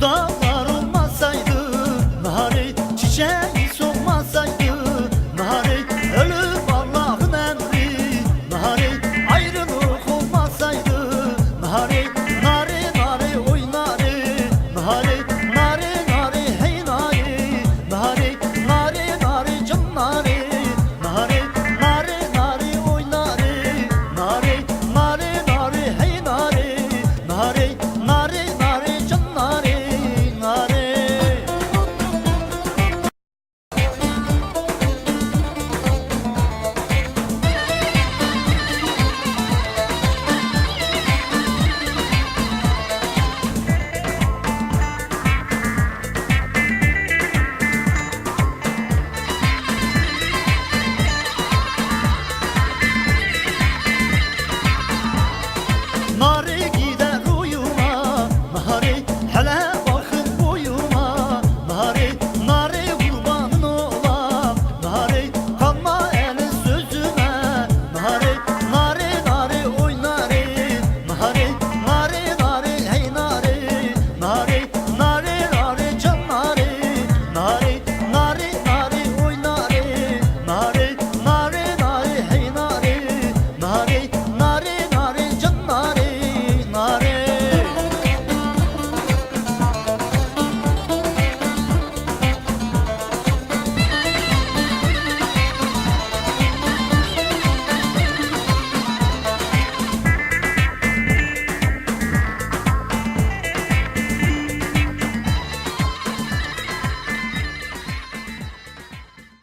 Şu olmasaydı Nare çiçeği solmasaydı Nare ölüm Allah'ın emri Nare ayrılık olmasaydı Nare nare nare oy nare Nare nare nare hey nare Nare nare nare can nare Nare nare nare oy nare Nare nare nare hey nare Nare